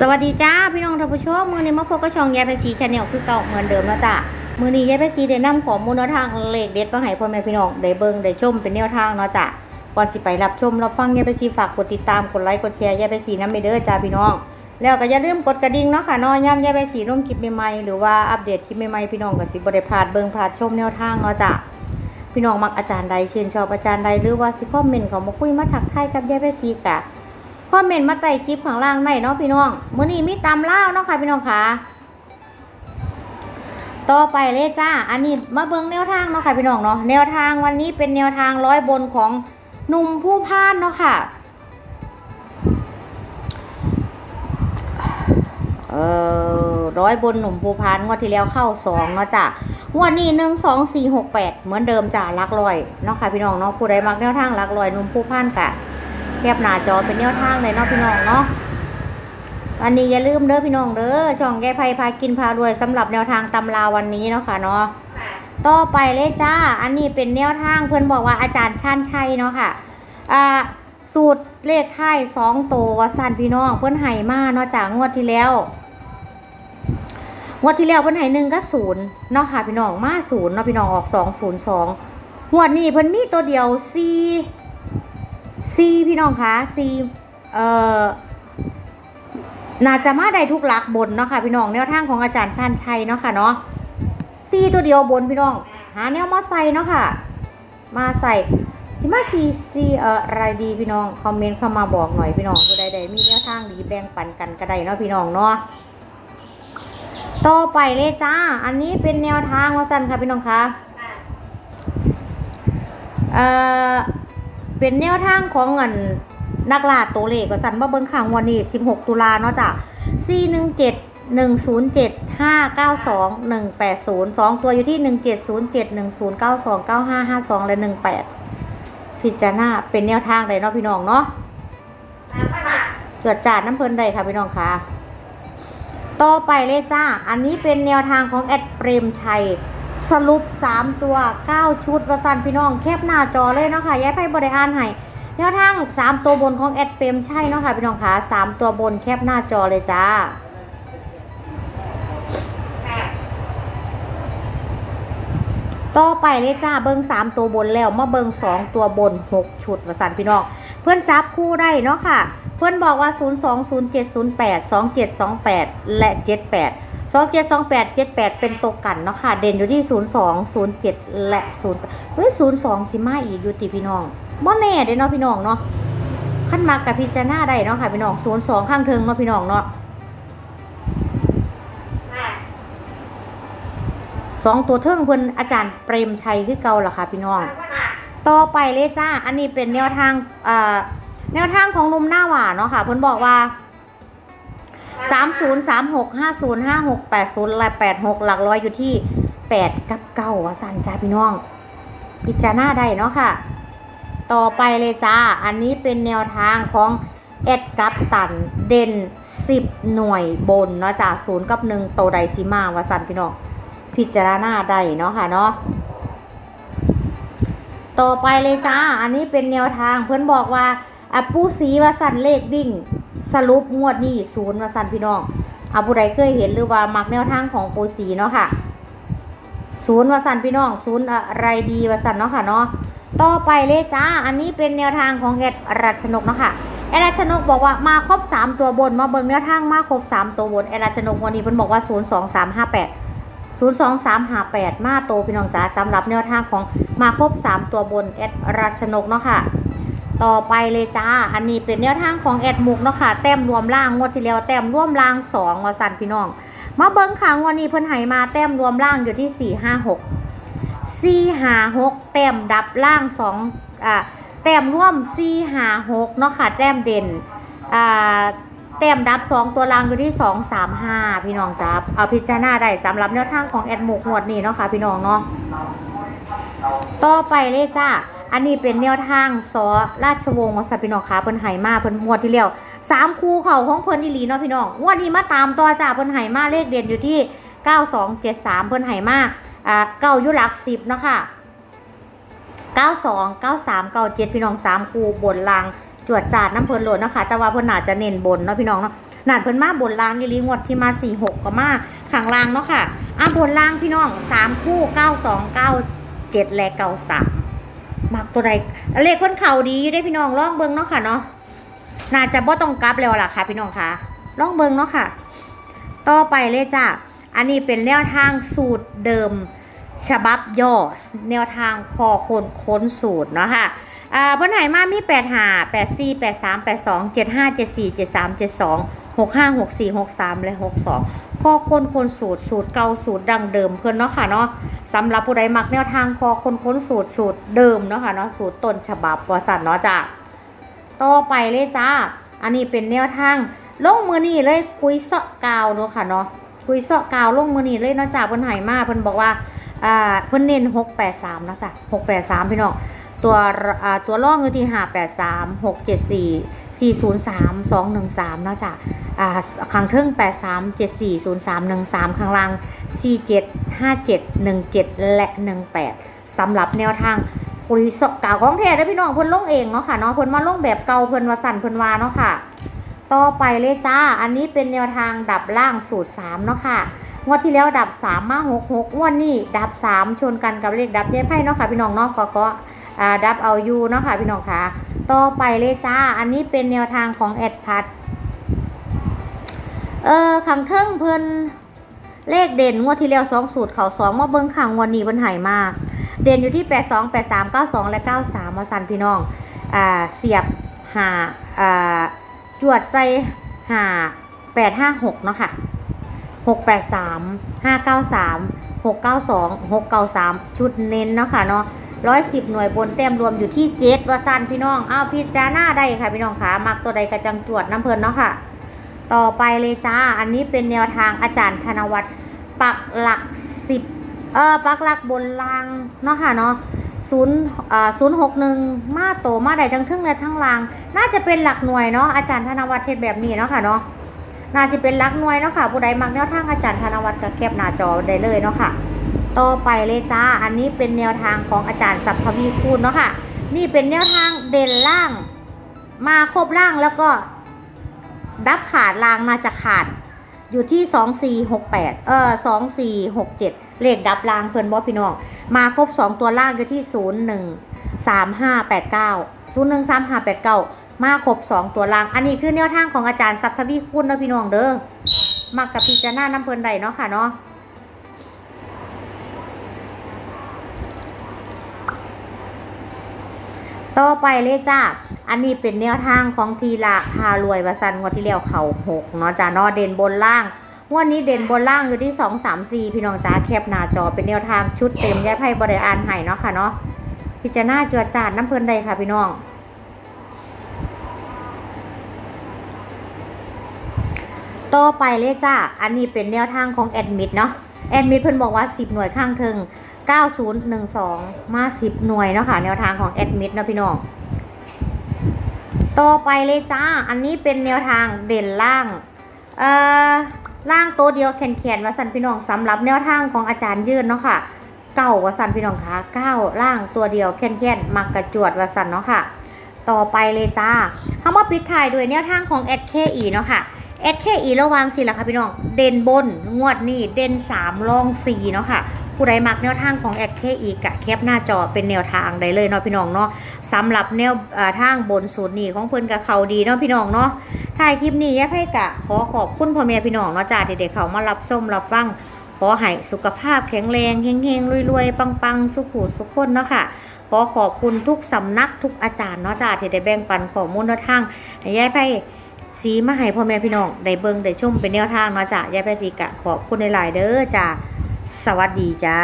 สวัสดีจ้าพี่น้องท่านผู้ชมมือนี้มาพบกับช่องยายภาษีชาแนลคือเก่าเหมือนเดิมแล้วจ้ามือนี้ยายภาษีได้นำข้อมูลนทางเลขเด็ดมาให้พ่อแม่พี่น้องได้เบิ่งได้ชมเป็นแนวทางเนาะจ้าก่อนสิไปรับชมรับฟังยายภาษีฝากกดติดตามกดไลค์กดแชร์ยายภาษีน้ำไปเด้อจ้าพี่น้อง แล้วก็อย่าลืมกดกระดิ่งเนาะค่ะนาะย่ำยายภาษีลงคลิปใหม่ๆหรือว่าอัปเดตคลิปใหม่ๆพี่น้องก็สิบ่ได้พลาดเบิ่งพลาดชมแนวทางเนาะจ้าพี่น้องมักอาจารย์ใดเชื่นชอบอาจารย์ใดหรือว่าสิคอมเมนต์เขามาคุยมาทักทายกับยายไปซีกะ คอมเมนต์มาใต้คลิปข้างล่างได้เนาะพี่น้องมื้อนี้มีตำล่าเนาะค่ะพี่น้องค่ะ ต่อไปเลยจ้า อันนี้มาเบิ่งแนวทางเนาะค่ะพี่น้องเนาะแนวทางวันนี้เป็นแนวทางร้อยบนของหนุ่มผู้พานเนาะค่ะเอ่อร้อยบนหนุ่มภูพานงวดที่แล้วเข้าสองเนาะจ้ะงวดนี้หนึ่งสองสี่หกแปดเหมือนเดิมจ้ะลักลอยเนาะค่ะพี่น้องเนาะผู้ใดมักแนวทางลักลอยหนุ่มภูพานกะ แคบหน้าจอเป็นแนวทางเลยเนาะพี่น้องเนาะอันนี้อย่าลืมเด้อพี่น้องเด้อช่องแก้ไพพากินพารวยสำหรับแนวทางตำราวันนี้เนาะค่ะเนาะต่อไปเลยจ้า อันนี้เป็นแนวทางเพื่อนบอกว่าอาจารย์ชันชัยเนาะค่ะอ่าสูตรเลขท้ายสองโตววาสันพี่น้องเพื่อนไห่มาเนาะจากงวดที่แล้วงวดที่แล้วเพิ่อนให้หนึ่งก็ศูนย์เนาะค่ะพี่น้องมาศูนย์เนาะพี่น้องออกสองศูนย์สองงวดนี้เพิ่อนมีตัวเดียวซี ซีพี่น้องคะซีเอ่อน่าจะมาได้ทุกหลักบนเนาะค่ะพี่น้องแนวทางของอาจารย์ชันชัยเนาะค่ะเนาะซีตัวเดียวบนพี่น้อง หาแนวมาใส่เนาะค่ะ มาใส่สิมาซีซีเอ่ออะไรดีพี่น้องคอมเมนต์เข้ามาบอกหน่อยพี่น้องผู้ใดๆมีแนวทางดีแบ่งปันกันก็ได้เนาะพี่น้องเนาะต่อไปเลยจ้า อันนี้เป็นแนวทางว่าสั้นค่ะพี่น้องคะเอ่อ เป็นแนวทางของเงินนักล่าตัวเลขว่าสั้นว่าเบิ้งข่างวันนี้ 16 ตุลาเนาะจ้ะ417 107 592 180 2 ตัวอยู่ที่ 1707 1092 9552 และ 18 พิจารณาเป็นแนวทางเลยเนาะพี่น้องเนาะตรวจจาดน้ำเพลินใดค่ะพี่น้องค่ะ ต่อไปเลยจ้า อันนี้เป็นแนวทางของแอดเปรมชัย สรุป 3 ตัว 9 ชุดประสันพี่น้องแคบหน้าจอเลยเนาะค่ะย้ายไปบริอ่านให้แนวทาง 3 ตัวบนของแอดเปรมชัยเนาะค่ะพี่น้องค่ะ3 ตัวบนแคบหน้าจอเลยจ้าต่อไปเลยจ้าเบิง3 ตัวบนแล้วมาเบิง2 ตัวบน 6 ชุดประสันพี่น้อง เพื่อนจับคู่ได้เนาะค่ะ เพื่อนบอกว่า 0 2 0 7 0 8 2 7 2 8 และ 78 2 7 2 8 7 8เจ็ดแปดเป็นตัวกันเนาะค่ะ เด่นอยู่ที่0 2 0 7และ0เฮ้ย0 2สิมาอีกอยู่ติพี่น้องบ่แน่เด้เนาะพี่น้องเนาะขั้นมากับพิจารณาได้เนาะค่ะพี่น้อง0 2ข้างเทิงเนาะพี่น้องเนาะสองตัวเทิงเพิ่นอาจารย์เปรมชัยคือเก่าล่ะค่ะพี่น้อง ต่อไปเลยจ้า อันนี้เป็นแนวทางอ่าแนวทางของนุ่มหน้าหวานเนาะค่ะเพิ่นบอกว่า 3 0 3 6 5 0 5 6 8 0และ86หลักร้อยอยู่ที่8กับ9ว่าสันจ้าพี่น้อง พิจารณาได้เนาะค่ะ ต่อไปเลยจ้า อันนี้เป็นแนวทางของแอดกับตันเด่น10หน่วยบนเนาะจ้า0กับ1โตไดซิมาว่าสันพี่น้อง พิจารณาได้เนาะค่ะเนาะต่อไปเลยจ้า อันนี้เป็นแนวทางเพื่อนบอกว่าอปูสีว่าสันเลขวิ่ง สรุปงวดนี้ศูนย์ว่าสันพี่น้องเอาผู้ใดเคยเห็นหรือว่ามักแนวทางของปูสีเนาะค่ะศูนย์ว่าสันพี่น้องศูนย์อะไรดีว่าสันเนาะค่ะเนาะต่อไปเลยจ้า อันนี้เป็นแนวทางของแอดรัชนกเนาะค่ะแอดรัชนกบอกว่ามาครบ 3 ตัวบนมาเบิ่งแนวทางมาครบ 3 ตัวบนแอดรัชนกวันนี้เพิ่นบอกว่า 0 2 3 5 8 0 2 3 5 8 มาโตพี่น้องจ๋าสำหรับแนวทางของมาครบ 3 ตัวบนแอดรัชนกเนาะค่ะ ต่อไปเลยจ้า อันนี้เป็นแนวทางของแอดมุกเนาะค่ะ แต้มรวมล่างงวดที่แล้วแต้มรวมล่าง2ว่าสั่นพี่น้อง มาเบิ้งขางวันนี้เพิ่นให้มาแต้มรวมล่างอยู่ที่4 5 6 4 5 6แต้มดับล่าง2อ่าแต้มร่วม4 5 6เนาะค่ะแต้มเด่นอ่าแต้มดับ2ตัวรางอยู่ที่2 3 5พี่น้องจ้าเอาพิจารณาได้สำหรับแนวทางของแอดมุกงวดนี้เนาะค่ะพี่น้องเนาะต่อไปเลยจ้า อันนี้เป็นแนวทางสอราชวงศ์วัสพี่น้องค่ะเพิ่นไหมาเพิ่นงวดที่แล้วสามคู่เข่าของเพิ่นอีหลีเนาะพี่น้องงวดนี้มาตามต่อจ้าเพิ่นไหมาเลขเด่นอยู่ที่9273เจ็ดสามเพิ่นไหมาอ่าเก้ายุหลัก10เนาะค่ะ92 93 97พี่น้องสามคู่บนลางจวดจาดน้ำเพิ่นโหลดเนาะคะแต่ว่าเพิ่นน่าจะเน้นบนเนาะพี่น้องเนาะนัดเพิ่นมาบนลางอีหลีงวดที่มา46ก็มาข้างลางเนาะค่ะอะบนลางพี่น้อง3คู่92 97และ93มั กตัวใดเลขเพิ่นเข่าดีได้พี่น้องลองเบิงเนาะค่ะเนาะน่าจะบ่ต้องกลับแล้วล่ะค่ะ พี่น้องค่ะลองเบิงเนาะค่ะ ต่อไปเลยจ้ะอันนี้เป็นแนวทางสูตรเดิมฉบับย่อแนวทางคอคนค้นสูตรเนาะค่ะอ่าเพิ่นให้มามี8 5 8 4 8 3 8 2 7 5 7 4 7 3 7 2 6 5 6 4 6 3และ62ข้อคนคนสูตรสูตรเก่าสูตรดังเดิมเพิ่อนเนาะค่ะเนาะ สำหรับผู้ใดมักแนวทางคอคนค้นสูตรสูตรเดิมเนาะค่ะเนาะสูตรต้นฉบับวสันเนาะจ้ะต่อไปเลยจ้า อันนี้เป็นแนวทางลงมือนี่เลยคุยเสาะกาวเนาะค่ะเนาะคุยเสาะกาวลงมือนี่เลยเนาะจ้ะเพิ่นให้มาเพิ่นบอกว่าอ่าเพิ่นเน้น683เนาะจ้ะ683พี่น้องตัวอ่าตัวร่องอยู่ที่583 674 403 213เนาะจ้ะอ่า ข้างเทิง83 74 03 13ข้างล่าง 47 57 17 และ 18สำหรับแนวทางปุริสกาวของแท้เด้พี่น้องเพิ่นลงเองเนาะค่ะเนาะเพิ่นมาลงแบบเก่าเพิ่นว่าสั่นเพิ่นว่าเนาะค่ะ ต่อไปเลยจ้า อันนี้เป็นแนวทางดับล่างสูตร 3 เนาะค่ะงวดที่แล้วดับ 3 มา 6 6งวดนี้ดับ 3 ชนกันกับเลขดับเย้ไพ่เนาะค่ะพี่น้องเนาะก็ก็อ่าดับเอายูเนาะค่ะพี่น้องค่ะ ต่อไปเลยจ้า อันนี้เป็นแนวทางของแอดพัด เออขังเทิงเพิ่นเลขเด่นงวดที่แล้ว2สูตรเขา2มาเบิ่งขังวันนี้เพิ่นหายมาก เด่นอยู่ที่82 83 92แปดสามเก้าสองและ93มมาสันพี่น้องอ่าเสียบหาอ่าจวดใส่หา856เนาะค่ะ683 593 692 693ชุดเน้นเนาะค่ะเนาะ110หน่วยบนแต้มรวมอยู่ที่7ว่าสั้นพี่น้อง อ้าวพิจ้ารณาได้ค่ะพี่น้องขามักตัวใดกระจังจวดน้ำเพลินเนาะค่ะ ต่อไปเลยจ้า อันนี้เป็นแนวทางอาจารย์ธนวัฒน์ปักหลัก10เออปักหลักบนล่างเนาะค่ะเนาะศูนย์อ่าศูนย์หกหนึ่งมาโตมาได้ทั้งทึ่งและทั้งล่าง น่าจะเป็นหลักหน่วยเนาะอาจารย์ธนวัฒน์เทศแบบนี้เนาะค่ะเนาะน่าจะเป็นหลักหน่วยเนาะค่ะผู้ใดมักแนวทางอาจารย์ธนวัฒน์ก็แคปหน้าจอได้เลยเนาะค่ะ ต่อไปเลยจ้า อันนี้เป็นแนวทางของอาจารย์สัพพวีคูณเนาะค่ะ นี่เป็นแนวทางเด่นล่าง มาครบล่างแล้วก็ ดับขาดรางน่าจะขาดอยู่ที่ 2468 เออ2467 เลขดับรางเพื่อนบอพี่น้องมาครบ 2 ตัวล่างอยู่ที่ 013589 013589 มาครบ 2 ตัวล่าง อันนี้คือแนวทางของอาจารย์สัพพวีคุณนะพี่น้องเด้อมักกับพิจารณาน้ำเพลินใดเนาะค่ะเนาะ ต่อไปเลยจ้า อันนี้เป็นแนวทางของทีละพารวยวาสันงวดที่แล้วเขาหกเนาะจ้าเนาะเด่นบนล่างงวดนี้เด่นบนล่างอยู่ที่สองสามสี่พี่น้องจ้าแคบหน้าจอเป็นแนวทางชุดเต็มย้ายไพ่บริอานให้เนาะค่ะเนาะพิจารณาจวดจาดน้ำเพลินใดค่ะพี่น้องต่อไปเลยจ้า อันนี้เป็นแนวทางของแอดมิดเนาะ แอดมิดเพิ่นบอกว่า 10 หน่วยข้างเทิง 9012 มา 10 หน่วยเนาะค่ะ แนวทางของแอดมิดเนาะพี่น้อง ต่อไปเลยจ้า อันนี้เป็นแนวทางเด่นล่าง เอ่อ ล่างตัวเดียวแขนๆว่าสั่นพี่น้องสำหรับแนวทางของอาจารย์ยืนเนาะค่ะ เก้าว่าสันพี่น้องคะเก้าล่างตัวเดียวแขนๆมักกระจวดว่าสันเนาะค่ะ ต่อไปเลยจ้าเขามาปิดท้ายด้วยแนวทางของ SKE เคอีเนาะค่ะ SKE ระวังสิล่ะค่ะพี่น้อง เด่นบนงวดนี้เด่น3รอง4เนาะค่ะ ผู้ใดมักแนวทางของ SKE กะแคปหน้าจอเป็นแนวทางได้เลยเนาะพี่น้องเนาะสำหรับแนวอ่าทางบนสูตรนี้ของเพิ่อนกับเขาดีเนาะพี่น้องเนาะถ่ายคลิปนี้ยายไพกะขอขอบคุณพ่อแม่พี่น้องเนาะจ้าเด็กๆเขามารับส้มรับฟังขอให้สุขภาพแข็งแรงเฮงๆรวยๆปังๆ สุขุสุขคนเนาะค่ะขอขอบคุณทุกสำนักทุกอาจารย์เนาะจ้าที่ได้แบ่งปันข้อมูลแนวทางยายไพสีมาให้พ่อแม่พี่น้องได้เบิ่งได้ชมเป็นแนวทางเนาะจ้ายายไพสีกะขอบคุณหลายๆเด้อจ้า สวัสดีจ้า